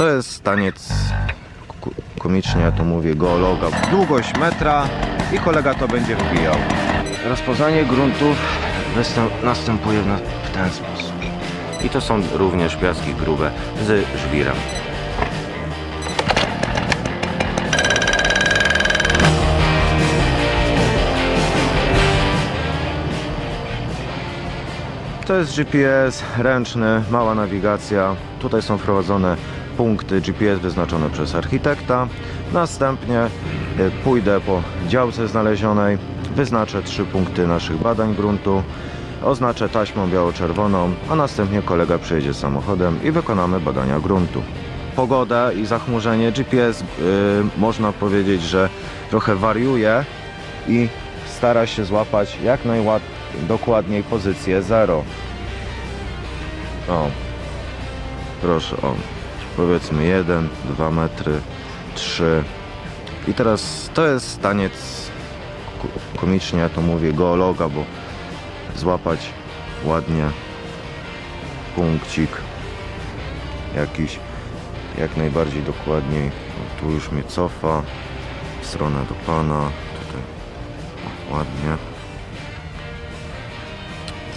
to jest taniec, komicznie ja to mówię, geologa. Długość metra i kolega to będzie wbijał. Rozpoznanie gruntów następuje w, na, w ten sposób. I to są również piaski grube z żwirem. To jest GPS ręczny, mała nawigacja. Tutaj są wprowadzone punkty GPS wyznaczone przez architekta. Następnie e, pójdę po działce znalezionej, wyznaczę trzy punkty naszych badań gruntu, oznaczę taśmą biało-czerwoną, a następnie kolega przyjedzie samochodem i wykonamy badania gruntu. Pogoda i zachmurzenie GPS y, można powiedzieć, że trochę wariuje i stara się złapać jak najdokładniej pozycję 0. O, proszę, o, powiedzmy 1, 2 metry, 3. I teraz to jest taniec, komicznie ja to mówię, geologa, bo złapać ładnie punkcik jakiś, jak najbardziej dokładniej. O, tu już mnie cofa stronę do pana, tutaj o, ładnie.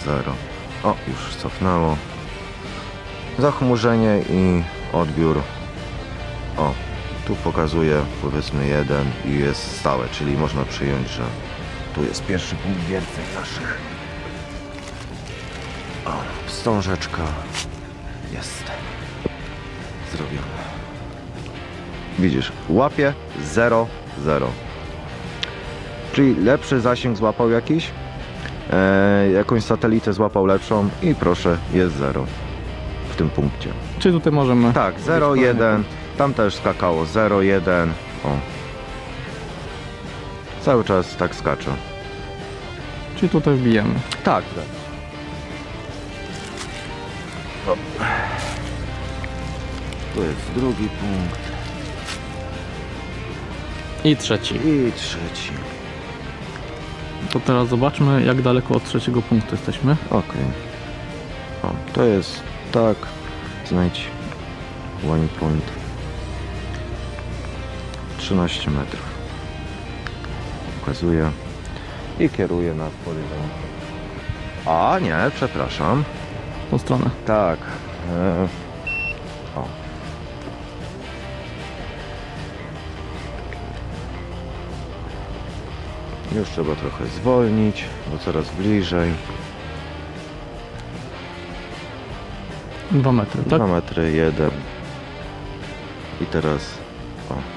Zero. O, już cofnęło. Zachmurzenie i odbiór. O, tu pokazuje powiedzmy jeden i jest stałe, czyli można przyjąć, że tu jest pierwszy punkt wierceń naszych. O, wstążeczka jest zrobiona. Widzisz, łapie 0, 0. Czyli lepszy zasięg złapał jakiś, e, jakąś satelitę złapał lepszą i proszę, jest 0 w tym punkcie. Czy tutaj możemy? Tak, 0, 1, tam też skakało 0, 1, o. Cały czas tak skacze. Czy tutaj wbijemy? Tak, tak. O. Tu jest drugi punkt I trzeci. i trzeci. To teraz zobaczmy, jak daleko od trzeciego punktu jesteśmy. Okej. O, to jest tak. Znajdź one point. 13 metrów. Pokazuję i kieruję na porywan. A nie, przepraszam. W tą stronę. Tak. E, o. Już trzeba trochę zwolnić, bo coraz bliżej. Dwa metry, tak? 2 metry, 1. I teraz. O.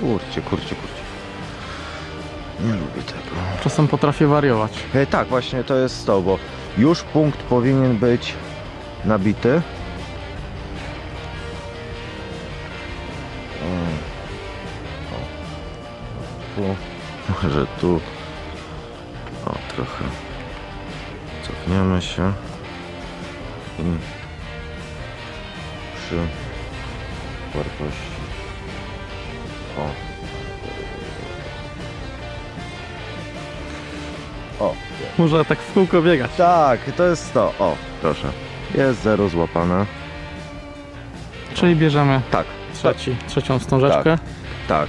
Kurcie, kurcie, kurcie. Nie lubię tego. Czasem potrafię wariować. E, tak, właśnie to jest to, bo już punkt powinien być nabity. O. O. Tu, może tu. O, trochę. Cofniemy się. I przy wartości. O. O, Może tak w kółko biegać. tak, to jest to. O, proszę. Jest zero złapane. Czyli bierzemy Tak, trzeci, trzecią wstążeczkę. tak.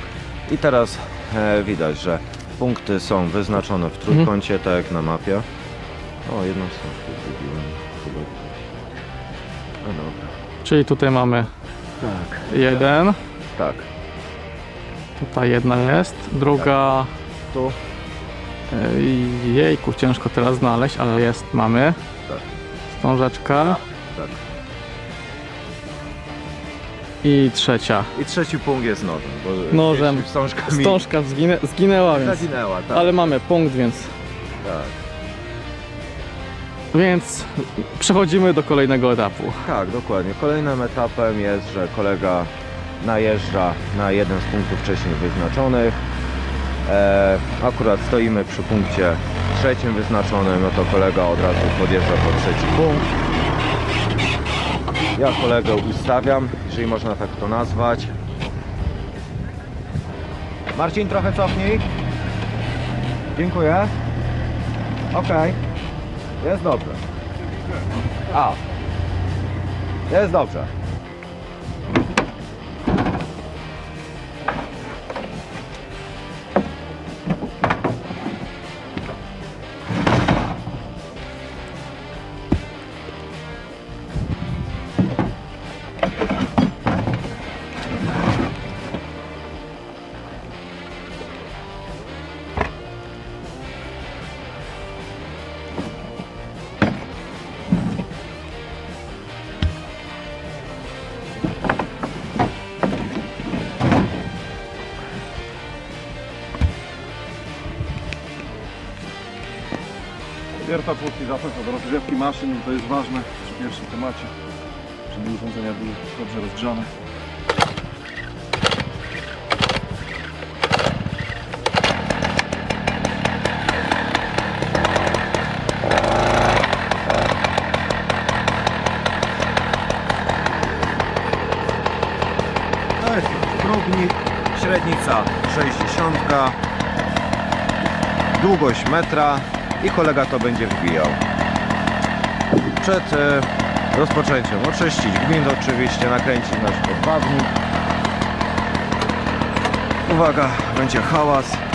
I teraz e, widać, że punkty są wyznaczone w trójkącie, tak jak na mapie. O, jedną stronę zrobiłem. Chyba. No dobra. Czyli tutaj mamy Tak. jeden. Tak. Tutaj jedna jest. Druga... Tu. Ej, Jejku, ciężko teraz znaleźć, ale jest, mamy. Tak. Wstążeczka. Tak. I trzecia. I trzeci punkt jest nożem. Bo Nożem. jeśli Wstążka mi Wstążka zginę, zginęła, więc... zaginęła, tak. Ale mamy punkt, więc... tak. Więc przechodzimy do kolejnego etapu. Tak, dokładnie. Kolejnym etapem jest, że kolega najeżdża na jeden z punktów wcześniej wyznaczonych. E, akurat stoimy przy punkcie trzecim wyznaczonym, no to kolega od razu podjeżdża pod trzeci punkt. Ja kolegę ustawiam, jeżeli można tak to nazwać. Marcin, trochę cofnij. Dziękuję. Okej. Jest dobrze. A. Jest dobrze. Wierta pultyzator do rozgrzewki maszyn, to jest ważne przy pierwszym temacie, żeby urządzenia były dobrze rozgrzane. To jest próbnik, średnica 60, długość metra i kolega to będzie wbijał. Przed e, rozpoczęciem oczyścić gwint oczywiście, nakręcić nasz podbawnik. Uwaga, będzie hałas.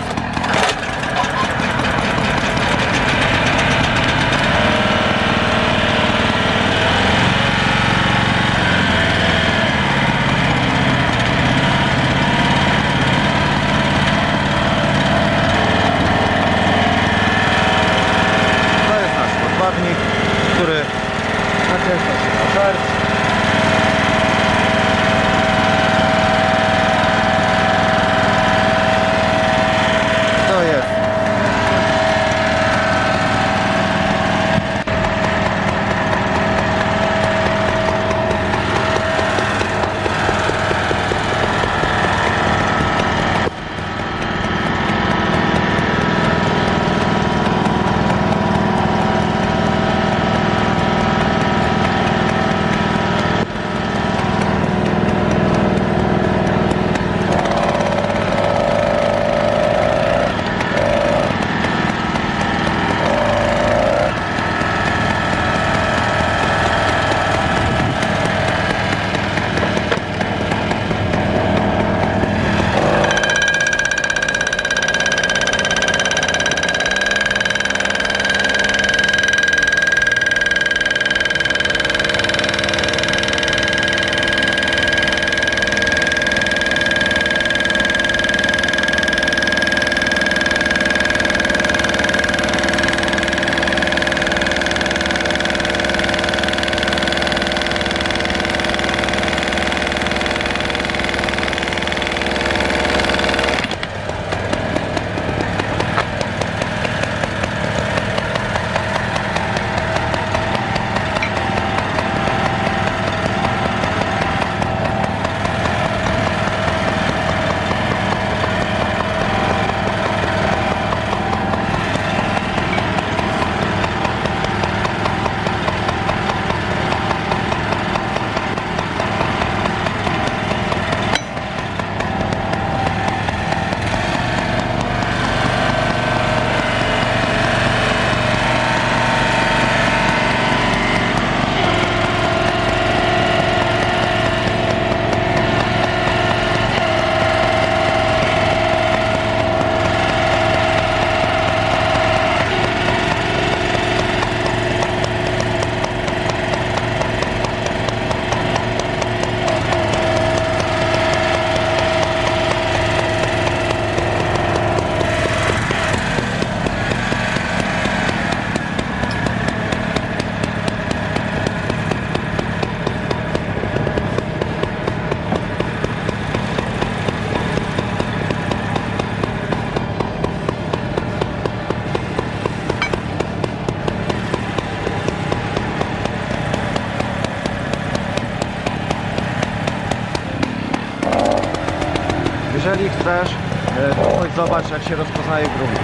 Jak się rozpoznaje gruby.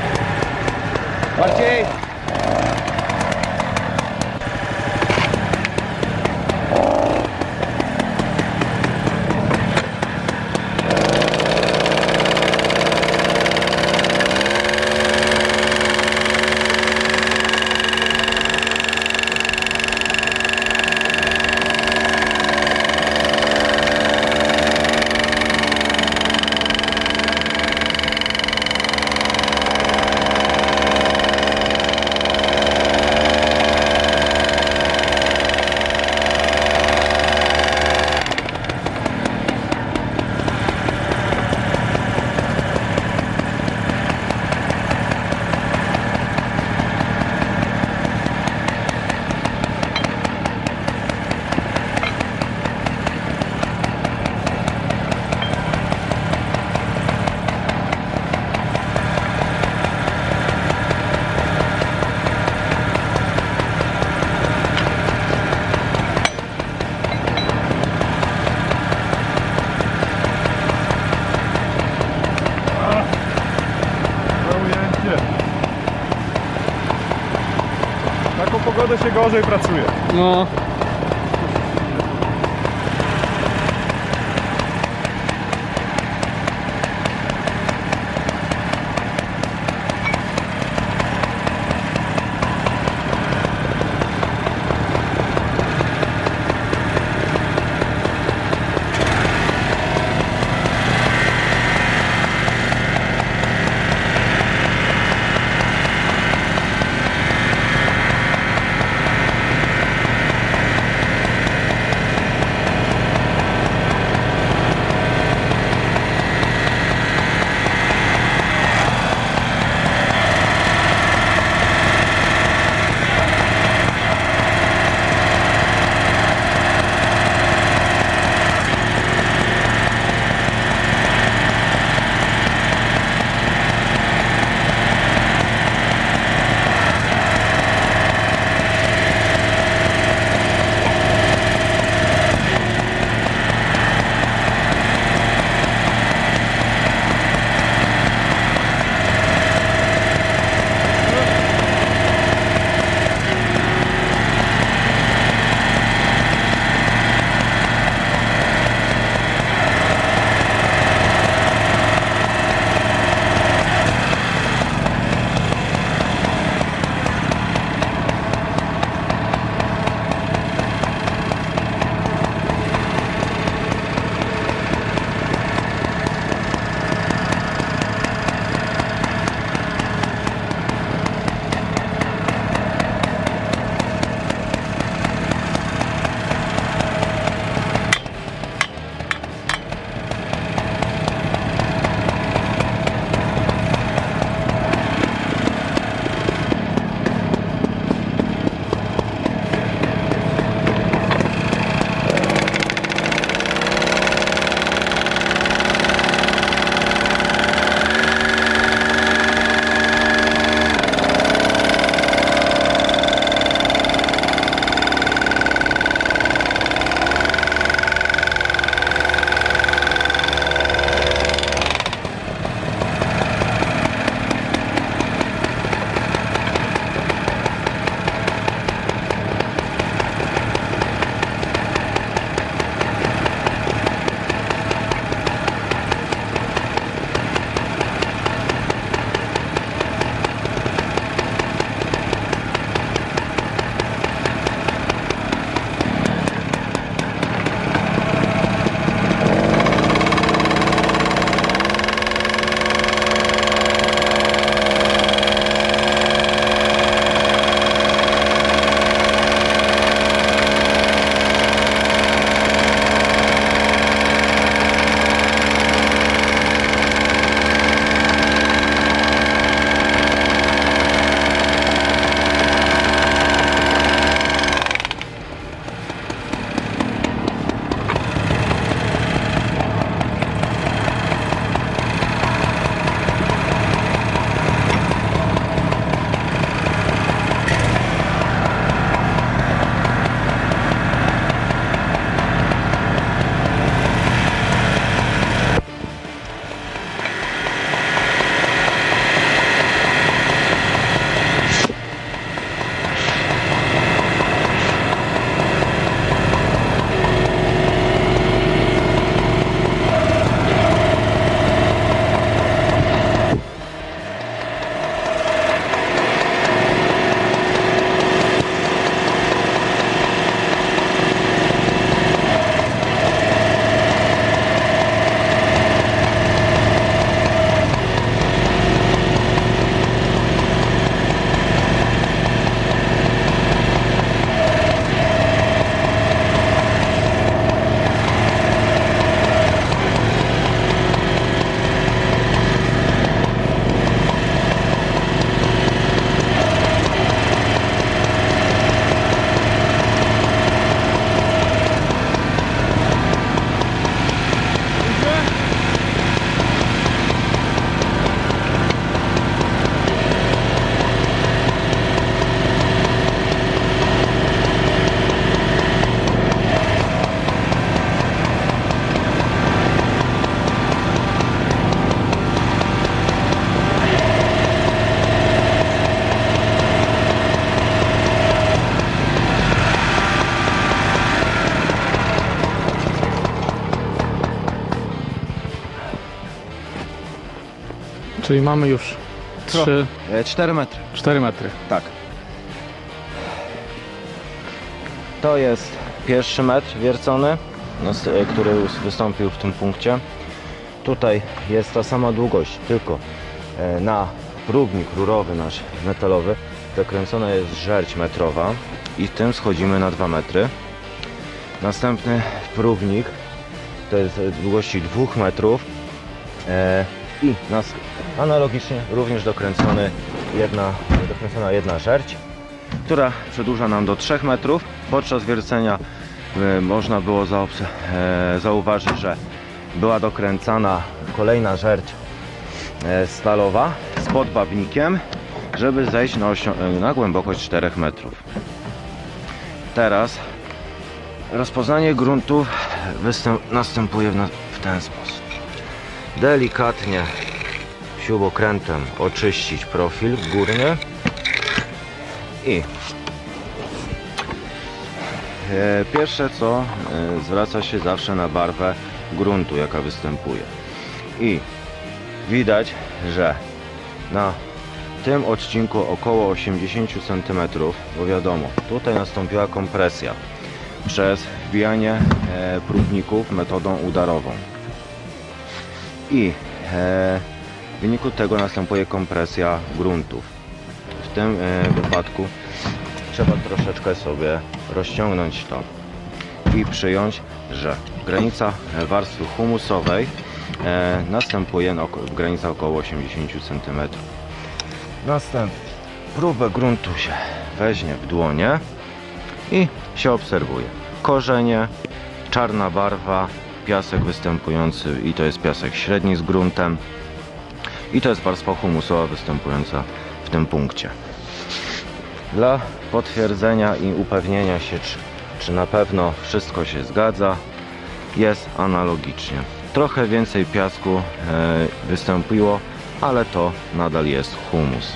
Bardziej! Się gorzej pracuje. No, Czyli mamy już 3, 4 metry. 4 metry. Tak. To jest pierwszy metr wiercony, no, e, który wystąpił w tym punkcie. Tutaj jest ta sama długość, tylko e, na próbnik rurowy nasz metalowy zakręcona jest żerć metrowa i tym schodzimy na 2 metry. Następny próbnik to jest e, długości 2 metrów e, i nas, analogicznie również dokręcony jedna, dokręcona jedna żerć, która przedłuża nam do 3 metrów. Podczas wiercenia e, można było e, zauważyć, że była dokręcana kolejna żerć e, stalowa z podbawnikiem, żeby zejść na, e, na głębokość 4 metrów. Teraz rozpoznanie gruntów następuje w, w ten sposób. Delikatnie śrubokrętem oczyścić profil górny. I. E, pierwsze co e, zwraca się zawsze na barwę gruntu jaka występuje. I widać, że na tym odcinku około 80 cm, bo wiadomo, tutaj nastąpiła kompresja przez wbijanie e, próbników metodą udarową. I w wyniku tego następuje kompresja gruntów. W tym e, wypadku trzeba troszeczkę sobie rozciągnąć to i przyjąć, że granica warstwy humusowej e, następuje na oko- granica około 80 cm. Następnie próbę gruntu się weźmie w dłonie i się obserwuje. Korzenie, czarna barwa, piasek występujący i to jest piasek średni z gruntem i to jest warstwa humusowa występująca w tym punkcie. Dla potwierdzenia i upewnienia się, czy, czy na pewno wszystko się zgadza, jest analogicznie. Trochę więcej piasku e, wystąpiło, ale to nadal jest humus.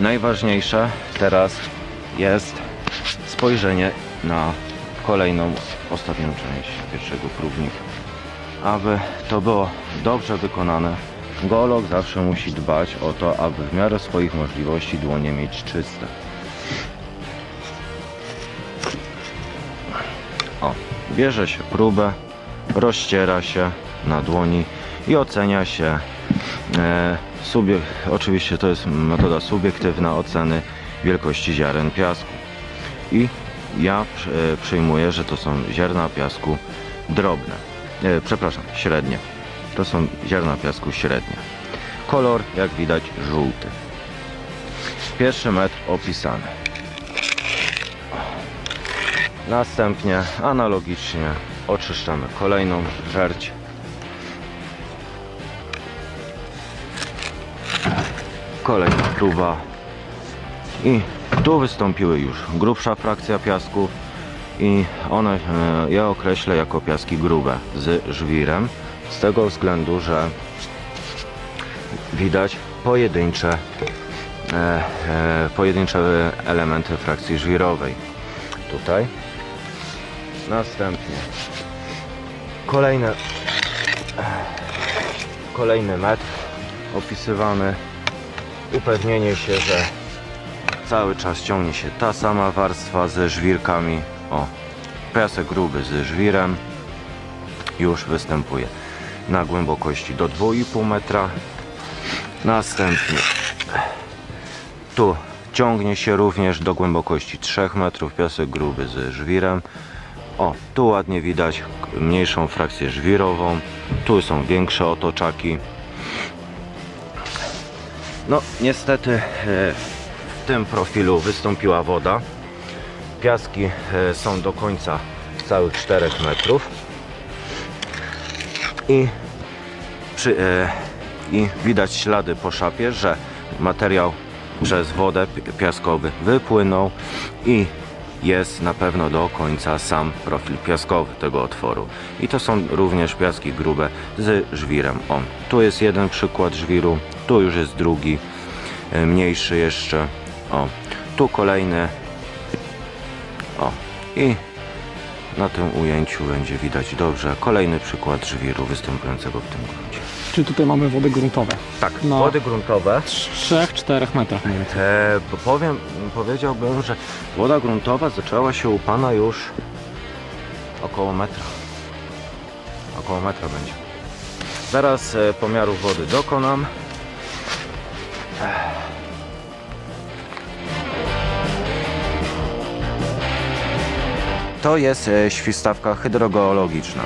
Najważniejsze teraz jest spojrzenie na kolejną, ostatnią część pierwszego próbnika. Aby to było dobrze wykonane, geolog zawsze musi dbać o to, aby w miarę swoich możliwości dłonie mieć czyste. O, bierze się próbę, rozciera się na dłoni i ocenia się e, oczywiście to jest metoda subiektywna oceny wielkości ziaren piasku i ja e, przyjmuję, że to są ziarna piasku drobne, e, przepraszam, średnie. To są ziarna piasku średnie. Kolor, jak widać, żółty. Pierwszy metr opisany. Następnie analogicznie oczyszczamy kolejną żerć. Kolejna próba i tu wystąpiły już grubsza frakcja piasków i one e, ja określę jako piaski grube z żwirem z tego względu, że widać pojedyncze e, e, pojedyncze elementy frakcji żwirowej. Tutaj. Następnie. Kolejne kolejny metr opisywany. Upewnienie się, że cały czas ciągnie się ta sama warstwa ze żwirkami. O, piasek gruby ze żwirem już występuje na głębokości do 2,5 metra. Następnie tu ciągnie się również do głębokości 3 metrów piasek gruby ze żwirem. O, tu ładnie widać mniejszą frakcję żwirową. Tu są większe otoczaki. No, niestety e, w tym profilu wystąpiła woda. Piaski e, są do końca całych 4 metrów. I, przy, e, I widać ślady po szapie, że materiał przez wodę pi- piaskowy wypłynął i jest na pewno do końca sam profil piaskowy tego otworu. I to są również piaski grube z żwirem. O, tu jest jeden przykład żwiru, tu już jest drugi, e, mniejszy jeszcze. O, tu kolejny. O, i na tym ujęciu będzie widać dobrze kolejny przykład żwiru występującego w tym gruncie. Czy tutaj mamy wody gruntowe? Tak, wody gruntowe. W 3-4 metrach mniej więcej. E, bo powiem, powiedziałbym, że woda gruntowa zaczęła się u Pana już około metra. Około metra będzie. Zaraz e, pomiaru wody dokonam. To jest e, świstawka hydrogeologiczna.